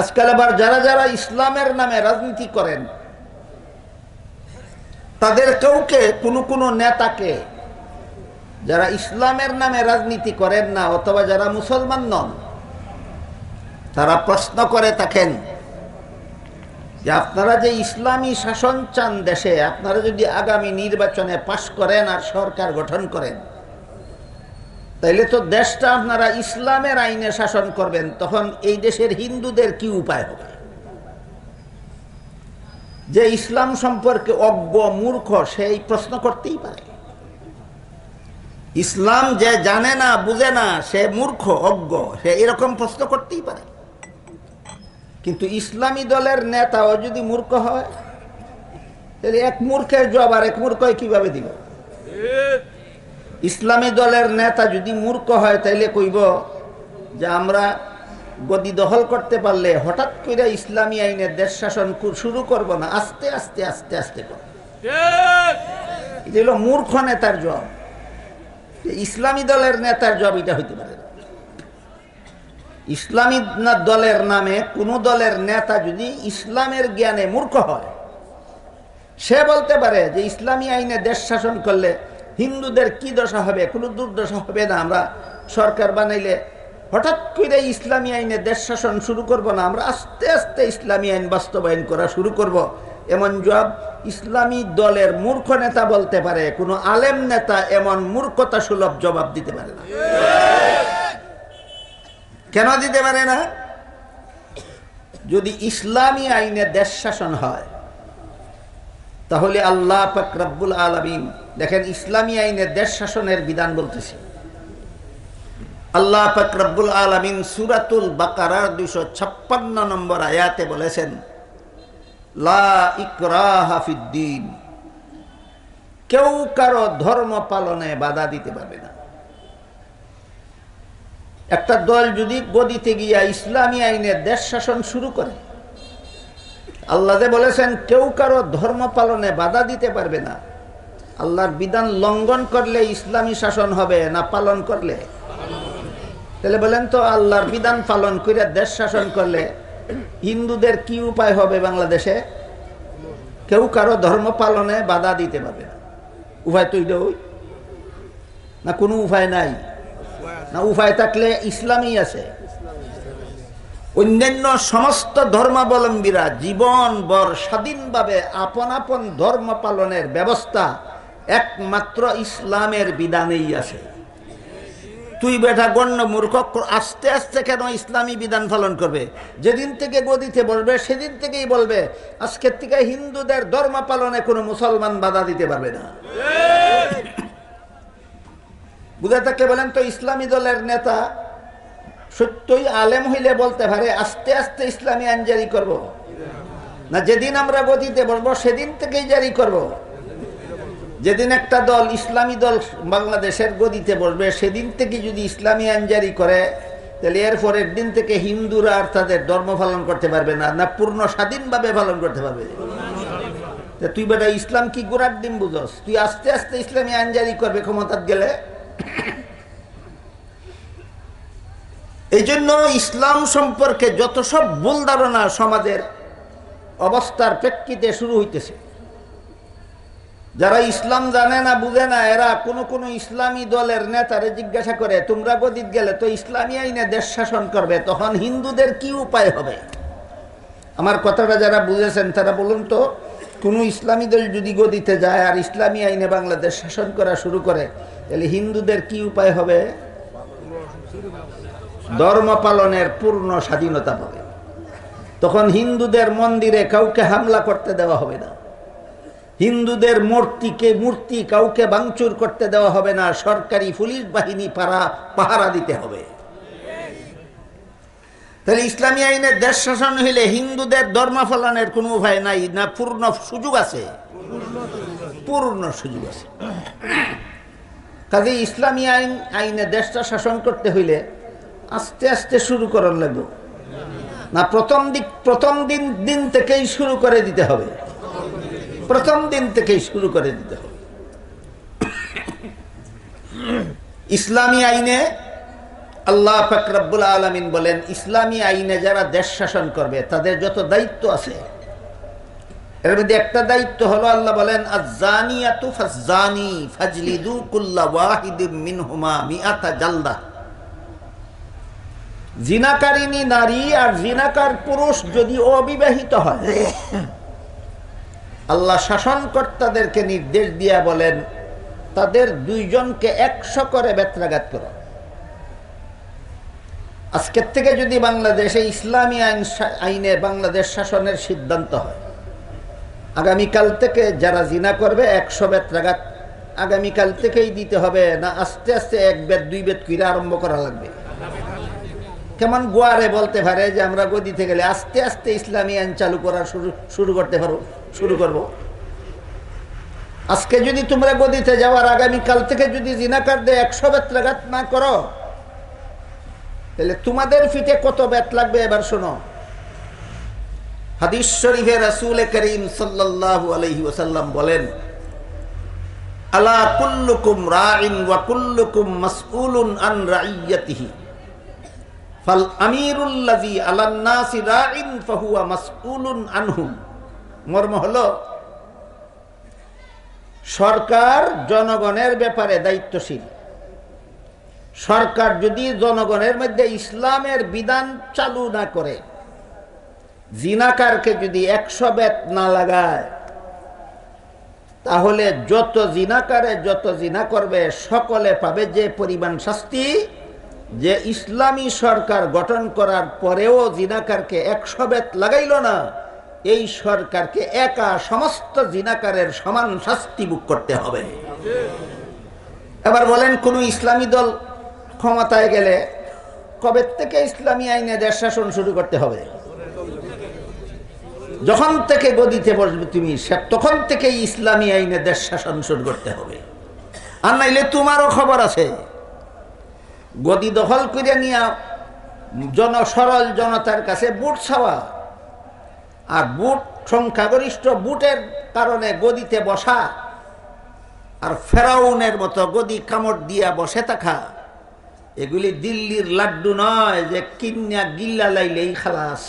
আজকাল আবার যারা যারা ইসলামের নামে রাজনীতি করেন, তাদের কাউকে, কোনো কোনো নেতাকে যারা ইসলামের নামে রাজনীতি করেন না, অথবা যারা মুসলমান নন, তারা প্রশ্ন করে থাকেন যে আপনারা যে ইসলামী শাসন চান দেশে, আপনারা যদি আগামী নির্বাচনে পাশ করেন আর সরকার গঠন করেন তাইলে তো দেশটা আপনারা ইসলামের আইনে শাসন করবেন, তখন এই দেশের হিন্দুদের কি উপায় হবে? যে ইসলাম সম্পর্কে অজ্ঞ, মূর্খ, সেই প্রশ্ন করতেই পারে। ইসলাম যে জানে না, বুঝে না, সে মূর্খ, অজ্ঞ, সে এরকম প্রশ্ন করতেই পারে। কিন্তু ইসলামী দলের নেতাও যদি মূর্খ হয়, তাহলে এক মূর্খের জব আর এক মূর্খ কীভাবে দিব? ইসলামী দলের নেতা যদি মূর্খ হয় তাইলে কইব যে আমরা গদি দখল করতে পারলে হঠাৎ করে ইসলামী আইনের দেশ শাসন শুরু করব না আস্তে আস্তে আস্তে আস্তে করব। এটা হলো মূর্খ নেতার জব ইসলামী দলের নেতার জব এটা হইতে পারে না। ইসলামী দলের নামে কোন দলের নেতা যদি ইসলামের জ্ঞানে মূর্খ হয় সে বলতে পারে যে ইসলামী আইনে দেশ শাসন করলে হিন্দুদের কি দশা হবে? কোনো দুর্দশা হবে না। আমরা সরকার বানাইলে হঠাৎ করে ইসলামী আইনে দেশ শাসন শুরু করব না, আমরা আস্তে আস্তে ইসলামী আইন বাস্তবায়ন করা শুরু করব। এমন জবাব ইসলামী দলের মূর্খ নেতা বলতে পারে, কোনো আলেম নেতা এমন মূর্খতা সুলভ জবাব দিতে পারে না। কেন দিতে পারে না? যদি ইসলামী আইনে দেশ শাসন হয় তাহলে আল্লাহ পাক রব্বুল আলমিন দেখেন ইসলামী আইনে দেশ শাসনের বিধান বলতেছি। আল্লাহ পাক রব্বুল আলমিন সুরাতুল বাকারার দুশো ছাপ্পান্ন নম্বর আয়াতে বলেছেন, লা ইকরাহা ফিদ্দিন কেউ কারও ধর্ম পালনে বাধা দিতে পারবে না। একটা দল যদি গদিতে গিয়া ইসলামী আইনে দেশ শাসন শুরু করে আল্লাহ বলেছেন, কেউ কারও ধর্ম পালনে বাধা দিতে পারবে না। আল্লাহর বিধান লঙ্ঘন করলে ইসলামী শাসন হবে না পালন করলে? তাহলে বলেন তো, আল্লাহর বিধান পালন করে দেশ শাসন করলে হিন্দুদের কি উপায় হবে বাংলাদেশে? কেউ কারও ধর্ম পালনে বাধা দিতে পারবে না। উপায় তো এটা ওই না কোনো উপায় নাই। না উপায় থাকলে ইসলামই আছে। অন্যান্য সমস্ত ধর্মাবলম্বীরা জীবন বর স্বাধীনভাবে আপন আপন ধর্ম পালনের ব্যবস্থা একমাত্র ইসলামের বিধানেই আছে। তুই বেটা গণ্য মূর্খ আস্তে আস্তে কেন ইসলামী বিধান পালন করবে? যেদিন থেকে গদিতে বলবে সেদিন থেকেই বলবে আজকের থেকে হিন্দুদের ধর্ম পালনে কোনো মুসলমান বাধা দিতে পারবে না। বুঝে থাকলে বলেন তো ইসলামী দলের নেতা সত্যই আলেম হইলে বলতে পারে, আস্তে আস্তে ইসলামী আইন জারি করব। না, যেদিন আমরা গদিতে বসবো, সেদিন থেকেই জারি করব। যেদিন একটা দল, ইসলামী দল বাংলাদেশের গদিতে বসবে, সেদিন থেকে যদি ইসলামী আইন জারি করে, তাহলে এর পরের দিন থেকে হিন্দুরা আর তাদের ধর্ম পালন করতে পারবে না না পূর্ণ স্বাধীনভাবে পালন করতে পারবে তুই বেটা, ইসলাম কি গোড়ার দিন বুঝস তুই আস্তে আস্তে ইসলামী আইন জারি করবে ক্ষমতার গেলে এই জন্য ইসলাম সম্পর্কে যত সব ভুল ধারণা সমাজের অবস্থার প্রেক্ষিতে শুরু হইতেছে। যারা ইসলাম জানে না, বুঝে না, এরা কোনো কোনো ইসলামী দলের নেতারে জিজ্ঞাসা করে, তোমরা গদিত গেলে তো ইসলামী আইনে দেশ শাসন করবে, তখন হিন্দুদের কি উপায় হবে? আমার কথাটা যারা বুঝেছেন, তারা বলুন তো, কোনো ইসলামী দল যদি গদিতে যায় আর ইসলামী আইনে বাংলাদেশ শাসন করা শুরু করে, তাহলে হিন্দুদের কি উপায় হবে? ধর্ম পালনের পূর্ণ স্বাধীনতা পাবে। তখন হিন্দুদের মন্দিরে কাউকে হামলা করতে দেওয়া হবে না। হিন্দুদের মূর্তিকে, মূর্তি কাউকে ভাঙচুর করতে দেওয়া হবে না। সরকারি পুলিশ বাহিনী পাড়া, পাহারা দিতে হবে। তাহলে ইসলামী আইনের দেশ শাসন হইলে হিন্দুদের ধর্ম পালনের কোনো উপায় নাই, না পূর্ণ সুযোগ আছে? পূর্ণ সুযোগ আছে। কাজে ইসলামী আইন, আইনে দেশটা শাসন করতে হইলে আস্তে আস্তে শুরু করার লাগবে। না, প্রথম দিক, প্রথম দিন দিন থেকেই শুরু করে দিতে হবে। প্রথম দিন থেকেই শুরু করে দিতে হবে। ইসলামী আইনে আল্লাহ ফাকরাবুল আলমিন বলেন, ইসলামী আইনে যারা দেশ শাসন করবে, তাদের যত দায়িত্ব আছে, এর মধ্যে একটা দায়িত্ব হলো আল্লাহ বলেন আজানিয়াতু ফাজানি ফাজলিদু কুল্লা ওয়াহিদিম মিনহুমা মিআতা জালদা। জিনাকারিনী নারী আর জিনাকার পুরুষ যদি অবিবাহিত হয়, আল্লাহ শাসনকর্তাদেরকে নির্দেশ দিয়া বলেন, তাদের দুইজনকে একশো করে বেত্রাঘাত করো। আজকের থেকে যদি বাংলাদেশে ইসলামী আইন আইনে বাংলাদেশ শাসনের সিদ্ধান্ত হয়, আগামীকাল থেকে যারা জিনা করবে একশো বেত্রাঘাত, আগামীকাল থেকেই দিতে হবে, না আস্তে আস্তে এক বেদ, দুই বেদ কিরে আরম্ভ করা লাগবে। কেমন গোয়ারে বলতে পারে যে আমরা গদিতে গেলে আস্তে আস্তে ইসলামী আইন চালু করার শুরু শুরু করতে পারো, শুরু করব। আজকে যদি তোমরা গদিতে যাওয়ার আগামীকাল থেকে যদি জিনাকার দিয়ে একশো বেত্রাঘাত না করো, তাহলে তোমাদের ফিটে কত বেত লাগবে এবার শোনো। হাদিস শরীফে রাসূল করিম সাল্লাল্লাহু আলাইহি ওয়াসাল্লাম বলেন, আলা কুল্লুকুম রাইন ওয়া কুল্লুকুম মাসউলুন আন রাইয়াতিহি আনহুম। মর্ম সরকার জনগণের ব্যাপারে দায়িত্বশীল। সরকার যদি জনগণের মধ্যে ইসলামের বিধান চালু না করে, জিনাকারকে যদি একশো বেত না লাগায়, তাহলে যত জিনাকারে যত জিনা করবে, সকলে পাবে যে পরিমাণ শাস্তি যে ইসলামী সরকার গঠন করার পরেও জিনাকারকে একশো বেত লাগাইল না, এই সরকারকে একা সমস্ত জিনাকারের সমান শাস্তি বুক করতে হবে। এবার বলেন, কোন ইসলামী দল ক্ষমতায় গেলে কবে থেকে ইসলামী আইনে দেশ শাসন শুরু করতে হবে? যখন থেকে গদিতে বসবে তুমি তখন থেকে ইসলামী আইনে দেশ শাসন শুরু করতে হবে। আর নাইলে তোমারও খবর আছে। গদি দখল করে নিয়ে জন সরল জনতার কাছে বুট ছাওয়া। আর বুট সংখ্যাগরিষ্ঠ বুটের কারণে গদিতে বসা। আর ফেরাউনের মতো গদি কামড় দিয়া বসে থাকা। এগুলি দিল্লির লাড্ডু নয় যে কিন্যা গিল্লা লাইলেই খালাস।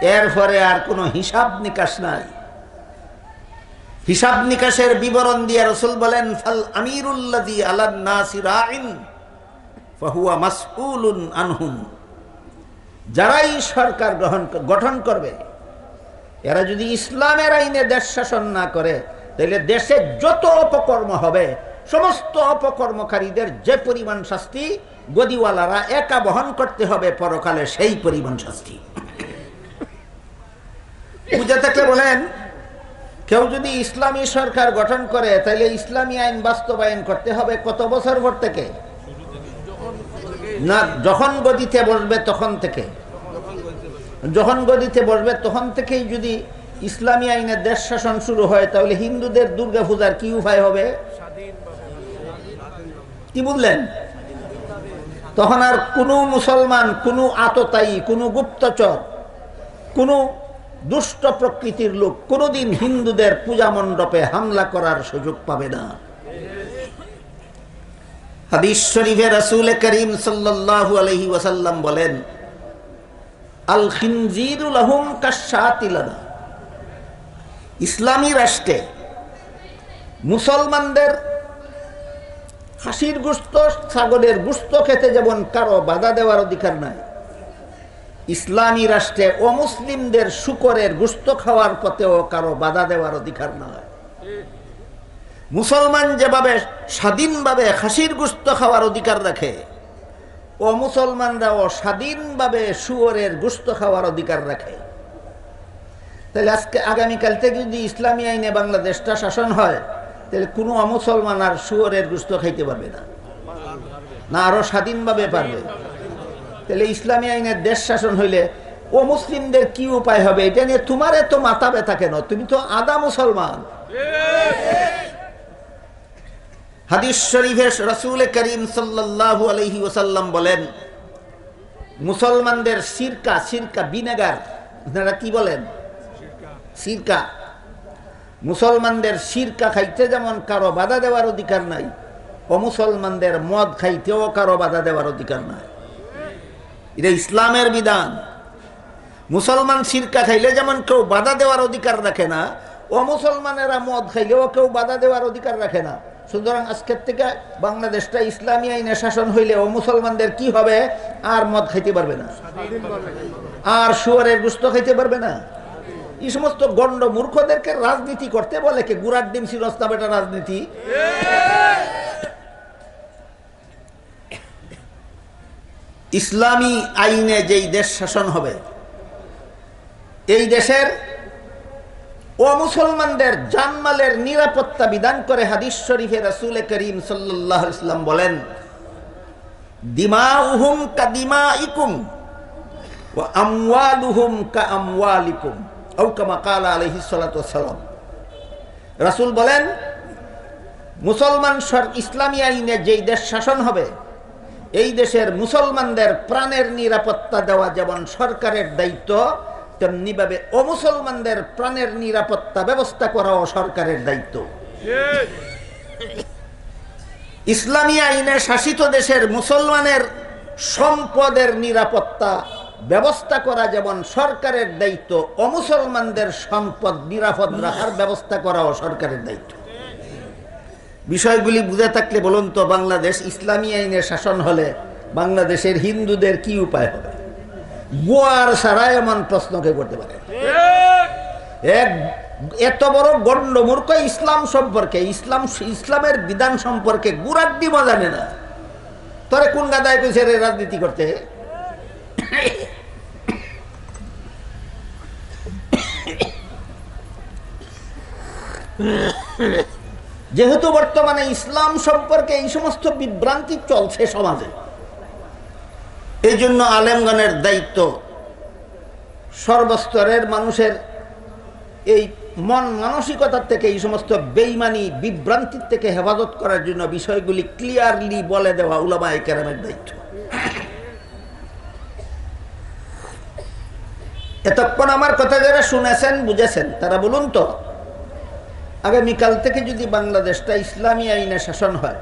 এরপরে আর কোনো হিসাব নিকাশ নাই। হিসাব নিকাশের বিবরণ দিয়ে রসুল বলেন, ফাল আমিরুল্লাদি আলান নাসিরাইন আনহুম। যারাই সরকার গ্রহণ গঠন করবে, এরা যদি ইসলামের আইনে দেশ শাসন না করে, তাহলে দেশে যত অপকর্ম হবে, সমস্ত অপকর্মকারীদের যে পরিমাণ শাস্তি গদিওয়ালারা একা বহন করতে হবে, পরকালে সেই পরিমাণ শাস্তি। বুঝে থাকলে বলেন, কেউ যদি ইসলামী সরকার গঠন করে, তাহলে ইসলামী আইন বাস্তবায়ন করতে হবে কত বছর পর থেকে? না, যখন গদিতে বসবে তখন থেকে। যখন গদিতে বসবে তখন থেকেই যদি ইসলামী আইনের দেশ শাসন শুরু হয়, তাহলে হিন্দুদের দুর্গা পূজার কি উপায় হবে? কি বুঝলেন? তখন আর কোনো মুসলমান, কোনো আততায়ী, কোনো গুপ্তচর, কোনো দুষ্ট প্রকৃতির লোক কোনোদিন হিন্দুদের পূজা মণ্ডপে হামলা করার সুযোগ পাবে না। হাদিস শরীফে রাসূল করিম সাল্লাল্লাহু আলাইহি ওয়াসাল্লাম বলেন, আল খিনজিরুল আহুম কাশাতিলানা ইসলামী রাষ্ট্রে মুসলমানদের হাসির গুস্ত ছাগলের গুস্ত খেতে যেমন কারও বাধা দেওয়ার অধিকার নাই, ইসলামী রাষ্ট্রে অমুসলিমদের শুকরের গুস্ত খাওয়ার পথেও কারও বাধা দেওয়ার অধিকার নয় মুসলমান যেভাবে স্বাধীনভাবে খাসির গুস্ত খাওয়ার অধিকার রাখে, ও মুসলমানরাও স্বাধীনভাবে শুয়োরের গুস্ত খাওয়ার অধিকার রাখে। তাহলে আজকে আগামীকাল থেকে যদি ইসলামী আইনে বাংলাদেশটা শাসন হয়, তাহলে কোনো অমুসলমান আর শুয়োরের গুস্ত খাইতে পারবে না। না আরও স্বাধীনভাবে পারবে। তাহলে ইসলামী আইনের দেশ শাসন হইলে ও মুসলিমদের কি উপায় হবে? এটা নিয়ে তোমার এত মাথা ব্যথা কেন? তুমি তো আদা মুসলমান। হাদিস শরীফের রসুল করিম সাল্লাল্লাহু আলাইহি ওসাল্লাম বলেন, মুসলমানদের সিরকা সিরকা বিনেগার, আপনারা কি বলেন? সিরকা। মুসলমানদের সিরকা খাইতে যেমন কারও বাধা দেওয়ার অধিকার নাই, অমুসলমানদের মদ খাইতেও কারও বাধা দেওয়ার অধিকার নাই। এটা ইসলামের বিধান। মুসলমান সিরকা খাইলে যেমন কেউ বাধা দেওয়ার অধিকার রাখে না, অমুসলমানেরা মদ খাইলেও কেউ বাধা দেওয়ার অধিকার রাখে না। সুতরাং আজকের থেকে বাংলাদেশটা ইসলামী আইনে শাসন হইলে ও মুসলমানদের কি হবে? আর মদ খাইতে পারবে না। আর শুয়ারের গুস্ত খাইতে পারবে না। এই সমস্ত গণ্ড মূর্খদেরকে রাজনীতি করতে বলে কে? গুড়ার ডিম সিরস না বেটা রাজনীতি। ইসলামী আইনে যেই দেশ শাসন হবে, এই দেশের অমুসলমানদের জানমালের নিরাপত্তা বিধান করে হাদিস শরীফে রাসুল করিম সাল্লাহ বলেন দিমা উহুম কা ইকুম ও আমওয়ালুহুম কা আমওয়ালিকুম ও রাসুল বলেন, মুসলমান ইসলামী আইনে যেই দেশ শাসন হবে, এই দেশের মুসলমানদের প্রাণের নিরাপত্তা দেওয়া যেমন সরকারের দায়িত্ব তেমনিভাবে অমুসলমানদের প্রাণের নিরাপত্তা ব্যবস্থা করাও সরকারের দায়িত্ব। ইসলামী আইনে শাসিত দেশের মুসলমানের সম্পদের নিরাপত্তা ব্যবস্থা করা যেমন সরকারের দায়িত্ব, অমুসলমানদের সম্পদ নিরাপদ রাখার ব্যবস্থা করাও সরকারের দায়িত্ব। বিষয়গুলি বুঝে থাকলে বলুন তো, বাংলাদেশ ইসলামী আইনের শাসন হলে বাংলাদেশের হিন্দুদের কি উপায় হবে? গোয়ার সারা এমন প্রশ্ন প্রশ্নকে করতে পারে? এক, এত বড় গণ্ড মূর্খ ইসলাম সম্পর্কে, ইসলাম, ইসলামের বিধান সম্পর্কে গুরাড্ডি জানে না। তোরে কোন গাদায় কইছে রে রাজনীতি করতে? যেহেতু বর্তমানে ইসলাম সম্পর্কে এই সমস্ত বিভ্রান্তি চলছে সমাজে এই জন্য আলেমগণের দায়িত্ব সর্বস্তরের মানুষের এই মন মানসিকতার থেকে, এই সমস্ত বেইমানি, বিভ্রান্তির থেকে হেফাজত করার জন্য বিষয়গুলি ক্লিয়ারলি বলে দেওয়া উলামা কেরামের দায়িত্ব। এতক্ষণ আমার কথা যারা শুনেছেন, বুঝেছেন, তারা বলুন তো, আগামীকাল থেকে যদি বাংলাদেশটা ইসলামী আইনে শাসন হয়,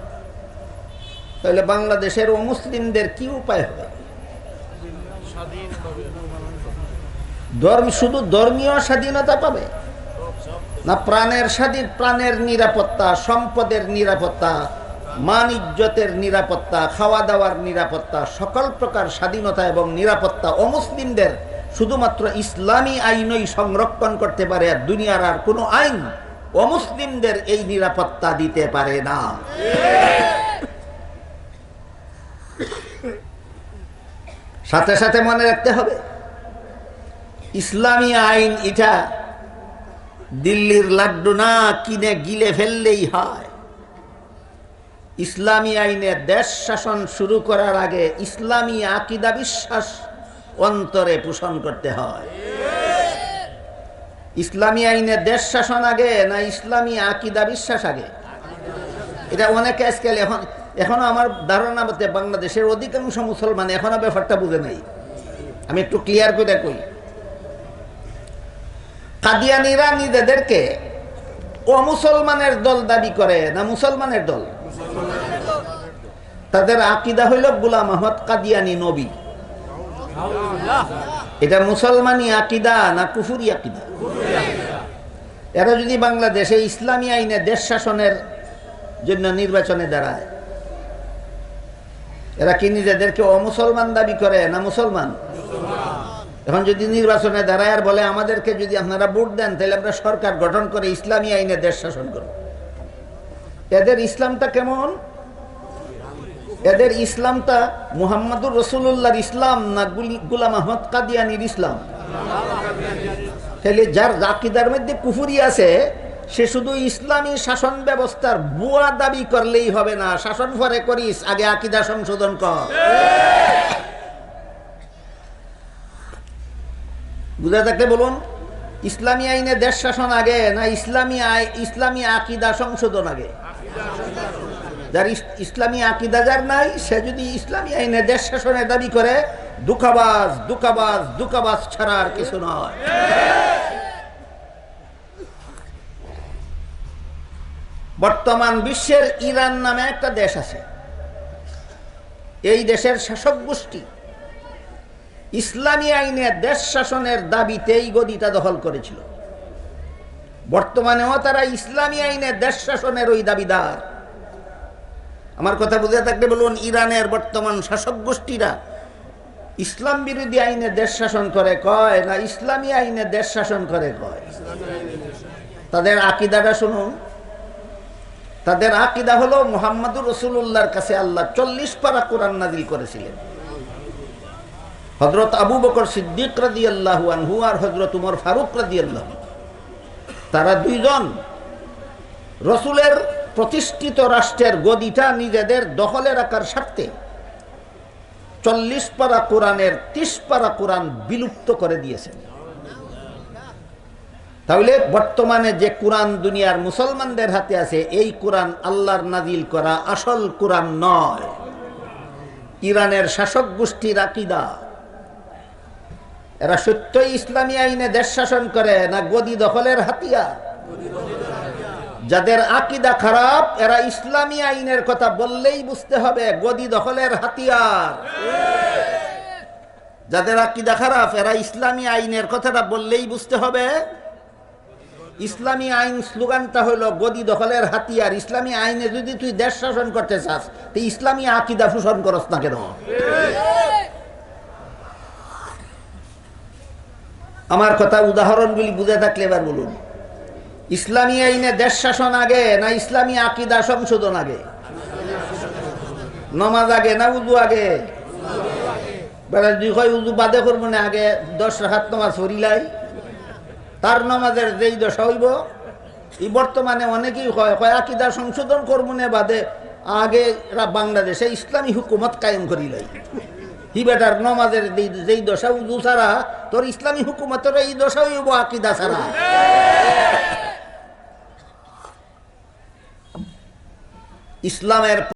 তাহলে বাংলাদেশের অমুসলিমদের কি উপায় হবে? ধর্ম শুধু ধর্মীয় স্বাধীনতা পাবে? না প্রাণের স্বাধীন প্রাণের নিরাপত্তা, সম্পদের নিরাপত্তা, মান ইজ্জতের নিরাপত্তা খাওয়া দাওয়ার নিরাপত্তা, সকল প্রকার স্বাধীনতা এবং নিরাপত্তা অমুসলিমদের শুধুমাত্র ইসলামী আইনই সংরক্ষণ করতে পারে আর দুনিয়ার আর কোনো আইন অমুসলিমদের এই নিরাপত্তা দিতে পারে না। সাথে সাথে মনে রাখতে হবে ইসলামী আইন এটা। দিল্লির লাড্ডু না কিনে গিলে ফেললেই হয়। ইসলামী আইনে দেশ শাসন শুরু করার আগে ইসলামী আকিদা বিশ্বাস অন্তরে পোষণ করতে হয়। ইসলামী আইনে দেশ শাসন আগে না ইসলামী আকিদা বিশ্বাস আগে? এটা অনেকে আজকাল এখন, এখনও আমার ধারণা মতে বাংলাদেশের অধিকাংশ মুসলমান এখনও ব্যাপারটা বুঝে নাই। আমি একটু ক্লিয়ার করে কই। কাদিয়ানিরা নিজেদেরকে অমুসলমানের দল দাবি করে না মুসলমানের দল? তাদের আকিদা হইল গুলাম আহমদ কাদিয়ানি নবী। এটা মুসলমানি আকিদা না কুফুরি আকিদা? এরা যদি বাংলাদেশে ইসলামী আইনে দেশ শাসনের জন্য নির্বাচনে দাঁড়ায়, এরা কি নিজেদেরকে অমুসলমান দাবি করে না মুসলমান? এখন যদি নির্বাচনে দাঁড়ায় আর বলে, আমাদেরকে যদি আপনারা ভোট দেন, তাহলে আমরা সরকার গঠন করে ইসলামী আইনে দেশ শাসন করব। এদের ইসলামটা কেমন? এদের ইসলামটা মুহাম্মদুর রসুল্লাহর ইসলাম না গুলি- গুলাম আহমদ কাদিয়ানির ইসলাম? তাহলে যার জাকিদার মধ্যে কুফুরি আছে, সে শুধু ইসলামী শাসন ব্যবস্থার বুয়া দাবি করলেই হবে না। শাসন ফরে করিস, আগে আকিদা সংশোধন কর। বুঝা থাকলে বলুন। ইসলামী আইনে দেশ শাসন আগে না ইসলামী ইসলামী আকিদা সংশোধন আগে? যার ইস- ইসলামী আকিদা যার নাই, সে যদি ইসলামী আইনে দেশ শাসনের দাবি করে দুকাবাজ দুকাবাজ দুকাবাজ ছাড়া আর কিছু নয়। বর্তমান বিশ্বের ইরান নামে একটা দেশ আছে। এই দেশের শাসক গোষ্ঠী ইসলামী আইনে দেশ শাসনের দাবিতেই গদিটা দখল করেছিল। বর্তমানেও তারা ইসলামী আইনে দেশ শাসনের ওই দাবিদার। আমার কথা বুঝে থাকলে বলুন, ইরানের বর্তমান শাসক গোষ্ঠীরা ইসলাম বিরোধী আইনে দেশ শাসন করে কয় না ইসলামী আইনে দেশ শাসন করে কয়? তাদের আকিদাটা শুনুন। তাদের আকিদা হলো মোহাম্মদুর রসুল্লাহর কাছে আল্লাহ চল্লিশ পারা কোরআন নাজিল করেছিলেন। হজরত আবু বকর সিদ্দিক রাদি আল্লাহ আনহু আর হজরত উমর ফারুক রাদি আল্লাহ তারা দুইজন রসুলের প্রতিষ্ঠিত রাষ্ট্রের গদিটা নিজেদের দখলে রাখার স্বার্থে চল্লিশ পারা কোরআনের ত্রিশ পারা কোরআন বিলুপ্ত করে দিয়েছেন। তাহলে বর্তমানে যে কোরআন দুনিয়ার মুসলমানদের হাতে আছে, এই কোরআন আল্লাহর নাজিল করা আসল কোরআন নয়। ইরানের শাসক গোষ্ঠীর আকিদা। এরা সত্যই ইসলামী আইনে দেশ শাসন করে, না গদি দখলের হাতিয়ার? যাদের আকিদা খারাপ, এরা ইসলামী আইনের কথা বললেই বুঝতে হবে, গদি দখলের হাতিয়ার। যাদের আকিদা খারাপ, এরা ইসলামী আইনের কথাটা বললেই বুঝতে হবে। ইসলামী আইন স্লোগানটা হলো, গদি দখলের হাতিয়ার। ইসলামী আইনে যদি তুই দেশ শাসন করতে চাস, তো ইসলামী আকিদা শোষণ করস না কেন? আমার কথা উদাহরণগুলি বুঝে থাকলে এবার বলুন। ইসলামী আইনে দেশ শাসন আগে না ইসলামী আকিদা সংশোধন আগে? নমাজ আগে না উজু আগে? বেড়া হয় উজু বাদে করব না আগে দশ রাখাত নমাজ হরিলাই তার নমাজের যেই দশা হইব, এই বর্তমানে অনেকেই হয় হয় আকিদা সংশোধন করব না বাদে আগে বাংলাদেশে ইসলামী হুকুমত কায়েম করিলাই। হি বেটার নমাজের যেই- দশা উজু ছাড়া, তোর ইসলামী হুকুমতের এই দশা হইব আকিদা ছাড়া। ইসলামের